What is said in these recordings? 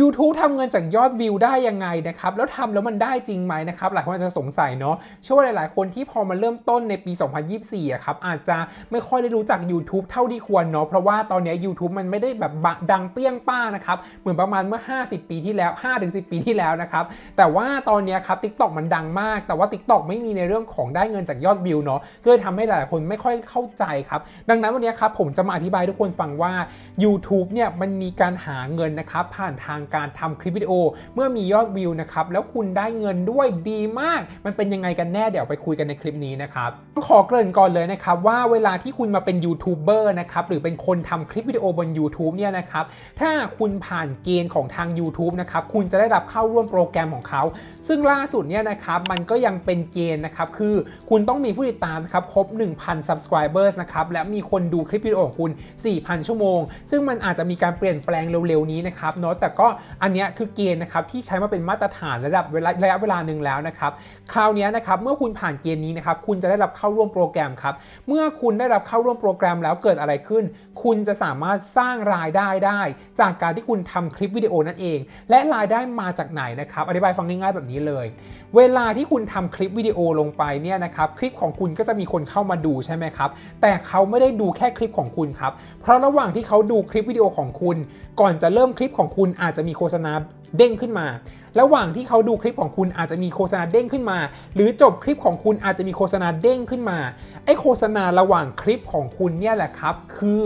YouTube ทำเงินจากยอดวิวได้ยังไงนะครับ แล้วทำแล้วมันได้จริงไหมนะครับ หลายคนอาจจะสงสัยเนาะเชื่อว่าหลาย ๆ คนที่พอมาเริ่มต้นในปี 2024อะครับอาจจะไม่ค่อยได้รู้จัก YouTube เท่าที่ควรเนาะเพราะว่าตอนนี้ YouTube มันไม่ได้แบบบะดังเปรี้ยงป้านะครับ เหมือนประมาณเมื่อ 50 ปีที่แล้ว 5-10 ปีที่แล้วนะครับแต่ว่าตอนนี้ครับ TikTok มันดังมาก แต่ว่า TikTok ไม่มีในเรื่องของได้เงินจากยอดวิวเนาะก็เลยทำให้หลาย ๆ คนไม่ค่อยเข้าใจครับดังนั้นวันนี้ครับผมจะมาอธิบายทุกคนฟังว่า YouTube เนี่ยมันมีการหาเงินนะครับผ่านทางการทำคลิปวิดีโอ เมื่อมียอดวิวนะครับแล้วคุณได้เงินด้วยดีมาก มันเป็นยังไงกันแน่เดี๋ยวไปคุยกันในคลิปนี้นะครับต้องขอเกริ่นก่อนเลยนะครับว่าเวลาที่คุณมาเป็นยูทูบเบอร์นะครับหรือเป็นคนทำคลิปวิดีโอบน YouTube เนี่ยนะครับถ้าคุณผ่านเกณฑ์ของทาง YouTube นะครับคุณจะได้รับเข้าร่วมโปรแกรมของเขา ซึ่งล่าสุดเนี่ยนะครับมันก็ยังเป็นเกณฑ์นะครับคือคุณต้องมีผู้ติดตามครับครบ 1,000 subscribers นะครับและมีคนดูคลิปวิดีโอของคุณ 4,000 ชั่วโมง ซึ่งมันอาจจะมีการเปลี่ยนแปลงเร็วๆนี้นะครับเนาะแต่ก็อันนี้คือเกณฑ์นะครับที่ใช้มาเป็นมาตรฐานระดับระยะเวลาหนึ่งแล้วนะครับคราวนี้นะครับเมื่อคุณผ่านเกณฑ์นี้นะครับคุณจะได้รับเข้าร่วมโปรแกรมครับเมื่อคุณได้รับเข้าร่วมโปรแกรมแล้วเกิดอะไรขึ้น คุณจะสามารถสร้างรายได้ได้ จากการที่คุณทำคลิปวิดีโอนั่นเอง และรายได้มาจากไหนนะครับอธิบายฟังง่ายๆแบบนี้เลย เวลาที่คุณทำคลิปวิดีโอลงไปเนี่ยนะครับคลิปของคุณก็จะมีคนเข้ามาดูใช่ไหมครับแต่เขาไม่ได้ดูแค่คลิปของคุณครับเพราะระหว่างที่เขาดูคลิปวิดีโอของคุณ ก่อนจะเริ่มคลิปของคุณอาจจะมีโฆษณาเด้งขึ้นมา ระหว่างที่เขาดูคลิปของคุณอาจจะมีโฆษณาเด้งขึ้นมา หรือจบคลิปของคุณอาจจะมีโฆษณาเด้งขึ้นมา ไอโฆษณาระหว่างคลิปของคุณเนี่ยแหละครับ คือ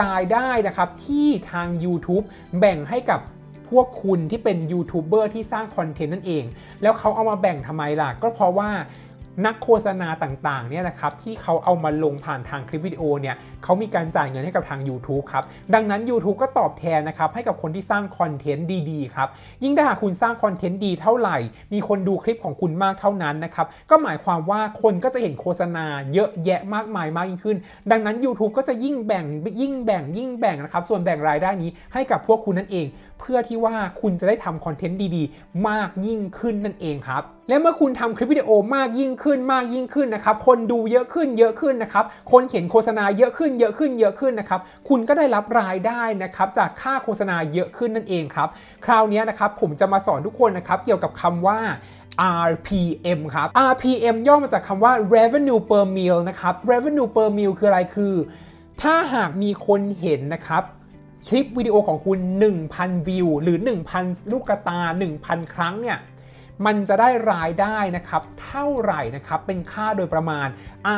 รายได้นะครับที่ทาง YouTube แบ่งให้กับพวกคุณที่เป็นยูทูบเบอร์ที่สร้างคอนเทนต์นั่นเอง แล้วเขาเอามาแบ่งทำไมล่ะ ก็เพราะว่า นักโฆษณาต่างๆเนี่ยนะครับที่เขาเอามาลงผ่านทางคลิปวิดีโอเนี่ยเขามีการจ่ายเงินให้กับทาง YouTube ครับ ดังนั้น YouTube ก็ตอบแทนนะครับให้กับคนที่สร้างคอนเทนต์ดีๆครับยิ่งถ้าหากคุณสร้างคอนเทนต์ดีเท่าไหร่ มีคนดูคลิปของคุณมากเท่านั้นนะครับก็หมายความว่าคนก็จะเห็นโฆษณาเยอะแยะมากมายมากยิ่งขึ้น ดังนั้น YouTube ก็จะยิ่งแบ่งยิ่งแบ่งยิ่งแบ่งนะครับส่วนแบ่งรายได้นี้ให้กับพวกคุณนั่นเอง เพื่อที่ว่าคุณจะได้ทำคอนเทนต์ดีๆ มากยิ่งขึ้นนั่นเองครับ และเมื่อคุณทำคลิปวิดีโอมากยิ่งขึ้นมากยิ่งขึ้นนะครับ คนดูเยอะขึ้นเยอะขึ้นนะครับ คนเห็นโฆษณาเยอะขึ้นเยอะขึ้นเยอะขึ้นนะครับ คุณก็ได้รับรายได้นะครับจากค่าโฆษณาเยอะขึ้นนั่นเองครับ คราวนี้นะครับผมจะมาสอนทุกคนนะครับเกี่ยวกับคำว่า RPM ครับ RPM ย่อมาจากคำว่า revenue per mil นะครับ revenue per mil คืออะไรคือ ถ้าหากมีคนเห็นนะครับคลิปวิดีโอของคุณ 1,000 วิว หรือ 1,000 ลูกกระตา 1,000 ครั้งเนี่ย มันจะได้รายได้นะครับเท่าไหร่นะครับเป็นค่าโดยประมาณ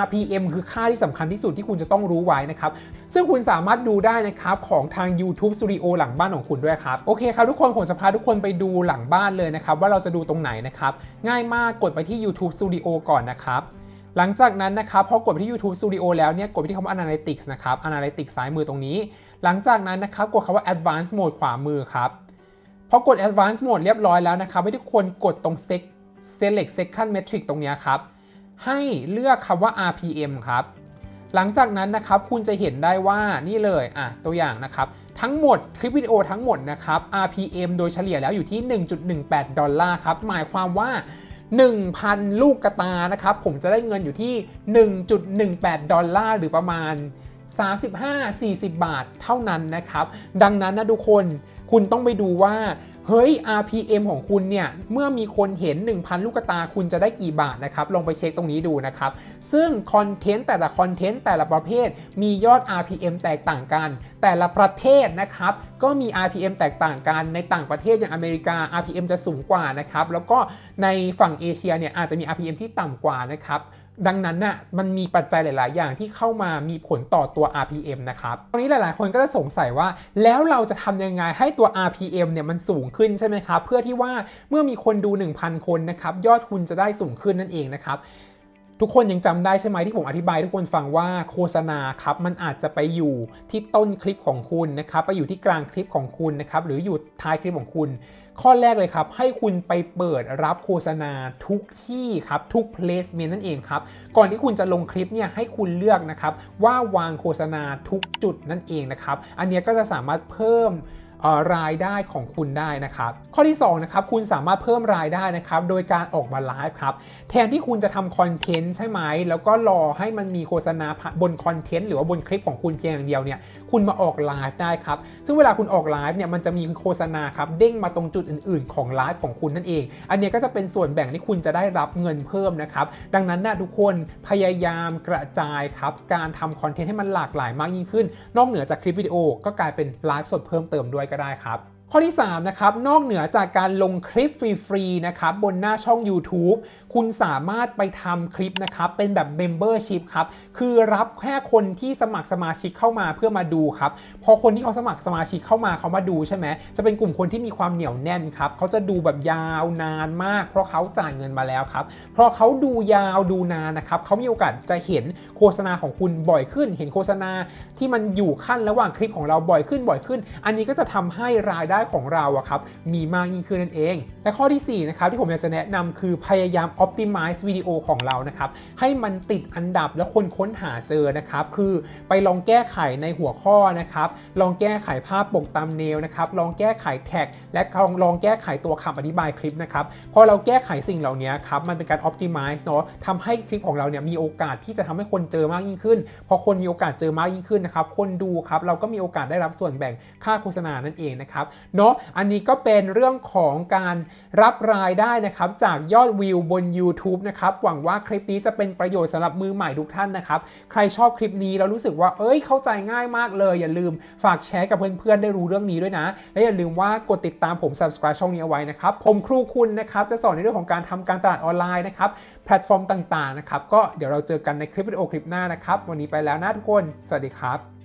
RPM คือค่าที่สำคัญที่สุดที่คุณจะต้องรู้ไว้นะครับซึ่งคุณสามารถดูได้นะครับของทาง YouTube Studio หลังบ้านของคุณด้วยครับโอเคครับทุกคนผมจะพาทุกคนไปดูหลังบ้านเลยนะครับว่าเราจะดูตรงไหนนะครับง่ายมากกดไปที่ YouTube Studio ก่อนนะครับหลังจากนั้นนะครับพอกดไปที่ YouTube Studio แล้วเนี่ยกดไปที่คำว่า Analytics นะครับ Analytics ซ้ายมือตรงนี้ หลังจากนั้นนะครับกดคำว่า Advanced Mode ขวามือครับ พอกด Advanced Mode เรียบร้อยแล้วนะครับให้ทุกคนกดตรง Se- select Second Metric ตรงนี้ครับ ให้เลือกคำว่า RPM ครับ หลังจากนั้นนะครับคุณจะเห็นได้ว่านี่เลยอะตัวอย่างนะครับ ทั้งหมดคลิปวิดีโอทั้งหมดนะครับ RPM โดยเฉลี่ยแล้วอยู่ที่ 1.18 ดอลลาร์ครับ หมายความว่า 1,000 ลูกกระตานะครับ ผมจะได้เงินอยู่ที่ 1.18 ดอลลาร์หรือประมาณ 35-40 บาทเท่านั้นนะครับ ดังนั้นนะทุกคน คุณต้องไปดูว่าเฮ้ย RPM ของคุณเนี่ย เมื่อมีคนเห็น 1,000 ลูกตาคุณจะได้กี่บาทนะครับ ลองไปเช็คตรงนี้ดูนะครับ ซึ่งคอนเทนต์แต่ละคอนเทนต์แต่ละประเภท มียอด RPM แตกต่างกัน แต่ละประเทศนะครับ ก็มี RPM แตกต่างกัน ในต่างประเทศอย่างอเมริกา RPM จะสูงกว่านะครับ แล้วก็ในฝั่งเอเชียเนี่ยอาจจะมี RPM ที่ต่ำกว่านะครับ ดังนั้นน่ะมันมีปัจจัยหลาย ๆ อย่างที่เข้ามามีผลต่อตัว RPM นะครับตอนนี้หลาย ๆ คนก็จะสงสัยว่า แล้วเราจะทำยังไงให้ตัว RPM เนี่ยมันสูงขึ้นใช่ไหมครับ เพื่อที่ว่าเมื่อมีคนดู 1,000 คนนะครับ ยอดคุณจะได้สูงขึ้นนั่นเองนะครับ ทุกคนยังจำได้ใช่ไหมที่ผมอธิบายทุกคนฟังว่าโฆษณาครับมันอาจจะไปอยู่ที่ต้นคลิปของคุณนะครับไปอยู่ที่กลางคลิปของคุณนะครับหรืออยู่ท้ายคลิปของคุณ ข้อแรกเลยครับ ให้คุณไปเปิดรับโฆษณาทุกที่ครับทุก placement นั่นเองครับก่อนที่คุณจะลงคลิปเนี่ยให้คุณเลือกนะครับว่าวางโฆษณาทุกจุดนั่นเองนะครับอันนี้ก็จะสามารถเพิ่ม รายได้ของคุณได้นะครับ ข้อที่2นะครับคุณสามารถเพิ่มรายได้นะครับโดยการออกมาไลฟ์ครับแทนที่คุณจะทำคอนเทนต์ใช่ไหมแล้วก็รอให้มันมีโฆษณาบนคอนเทนต์หรือว่าบนคลิปของคุณเพียงอย่างเดียวเนี่ยคุณมาออกไลฟ์ได้ครับซึ่งเวลาคุณออกไลฟ์เนี่ยมันจะมีโฆษณาครับเด้งมาตรงจุดอื่น ๆ ของไลฟ์ของคุณนั่นเอง อันเนี้ยก็จะเป็นส่วนแบ่งที่คุณจะได้รับเงินเพิ่มนะครับดังนั้นนะทุกคนพยายามกระจายครับการทำคอนเทนต์ให้มันหลากหลายมากยิ่งขึ้น นอกเหนือจากคลิปวิดีโอก็กลายเป็นไลฟ์สดเพิ่มเติมด้วยก็ได้ครับ ข้อที่3นะครับนอกเหนือจากการลงคลิปฟรีๆนะครับบนหน้าช่อง YouTube คุณสามารถไปทำคลิปนะครับเป็นแบบ Membership ครับคือรับแค่คนที่สมัครสมาชิกเข้ามาเพื่อมาดูครับพอคนที่เขาสมัครสมาชิกเข้ามาเขามาดูใช่ไหมจะเป็นกลุ่มคนที่มีความเหนียวแน่นครับเขาจะดูแบบยาวนานมาก เพราะเขาจ่ายเงินมาแล้วครับเพราะเขาดูยาวดูนานนะครับเขามีโอกาสจะเห็นโฆษณาของคุณบ่อยขึ้น เห็นโฆษณาที่มันอยู่ขั้นระหว่างคลิปของเราบ่อยขึ้นบ่อยขึ้น อันนี้ก็จะทำให้รายได้ของเราอะครับมีมากยิ่งขึ้นนั่นเอง และข้อทีสี่4นะครับที่ผมอยากจะแนะนำคือพยายาม optimize วิดีโอของเรานะครับให้มันติดอันดับแล้วคนค้นหาเจอนะครับคือไปลองแก้ไขในหัวข้อนะครับลองแก้ไขภาพปกตามเนลนะครับลองแก้ไขแท็ก และลองลองแก้ไขตัวคำอธิบายคลิปนะครับพอเราแก้ไขสิ่งเหล่านี้ครับมันเป็นการ optimize เนาะทำให้คลิปของเราเนี่ยมีโอกาสที่จะทำให้คนเจอมากยิ่งขึ้น พอคนมีโอกาสเจอมากยิ่งขึ้นนะครับคนดูครับเราก็มีโอกาสได้รับส่วนแบ่งค่าโฆษณานั่นเองนะครับเนาะอันนี้ก็เป็นเรื่องของการรับรายได้นะครับจากยอดวิวบน YouTube นะครับหวังว่าคลิปนี้จะเป็นประโยชน์สำหรับมือใหม่ทุกท่านนะครับใครชอบคลิปนี้แล้วรู้สึกว่าเอ้ยเข้าใจง่ายมากเลย อย่าลืมฝากแชร์กับเพื่อนๆได้รู้เรื่องนี้ด้วยนะ และอย่าลืมว่ากดติดตามผม subscribe ช่องนี้เอาไว้นะครับผมครูคุณนะครับจะสอนในเรื่องของการทำการตลาดออนไลน์นะครับแพลตฟอร์มต่างๆนะครับก็เดี๋ยวเราเจอกันในคลิปวิดีโอคลิปหน้านะครับ วันนี้ไปแล้วนะทุกคน สวัสดีครับ